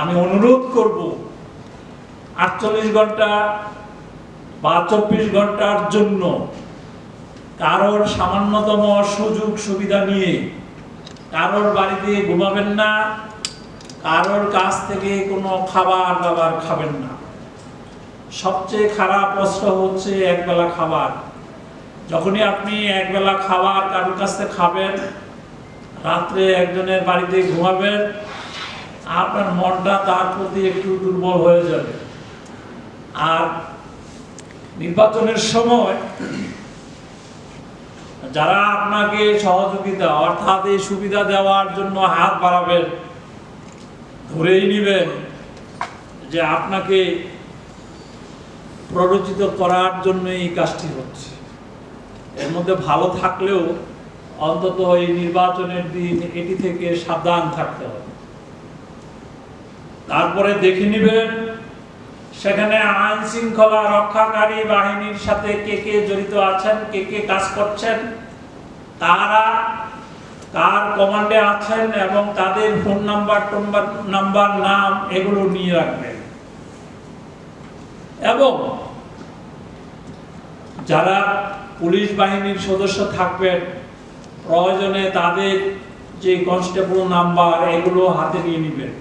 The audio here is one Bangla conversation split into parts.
আমি অনুরোধ করব, আটচল্লিশ ঘণ্টা বা চব্বিশ ঘণ্টার জন্য কারোর সামান্যতম সুযোগ সুবিধা নিয়ে কারোর বাড়িতে ঘুমাবেন না, কারোর কাছ থেকে কোনো খাবার দাবার খাবেন না। সবচেয়ে খারাপ অস্ত্র হচ্ছে একবেলা খাবার। যখনই আপনি একবেলা খাবার কারোর কাছ থেকে খাবেন, রাত্রে একজনের বাড়িতে ঘুমাবেন আপনার মনটা তার প্রতি একটু দুর্বল হয়ে যাবে। আর নির্বাচনের সময় যারা আপনাকে সহযোগিতা, অর্থাৎ এই সুবিধা দেওয়ার জন্য হাত বাড়াবেন, ধরেই নেবেন যে আপনাকে প্ররোচিত করার জন্য এই কাজটি হচ্ছে। এর মধ্যে ভালো থাকলেও অন্তত এই নির্বাচনের দিন এটি থেকে সাবধান থাকতে হবে। তারপরে দেখে নেবেন সেখানে আইন শৃঙ্খলা রক্ষাকারী বাহিনীর সাথে কে কে জড়িত আছেন, কে কে কাজ করছেন, তারা কার কমান্ডে আছেন এবং তাদের ফোন নাম্বার টোম্বার নাম্বার নাম এগুলো নিয়ে রাখবেন এবং যারা পুলিশ বাহিনীর সদস্য থাকবেন, প্রয়োজনে তাদের যে কনস্টেবল নাম্বার এগুলো হাতে নিয়ে নেবেন।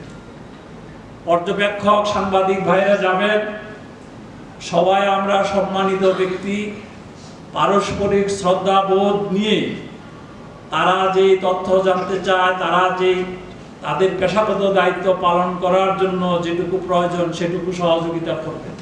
পর্যবেক্ষক, সাংবাদিক ভাইরা যাবেন। সবাই আমরা সম্মানিত ব্যক্তি, পারস্পরিক শ্রদ্ধাবোধ নিয়ে তারা যে তথ্য জানতে চায়, তারা যে তাদের পেশাগত দায়িত্ব পালন করার জন্য যেটুকু প্রয়োজন সেটুকু সহযোগিতা করবেন।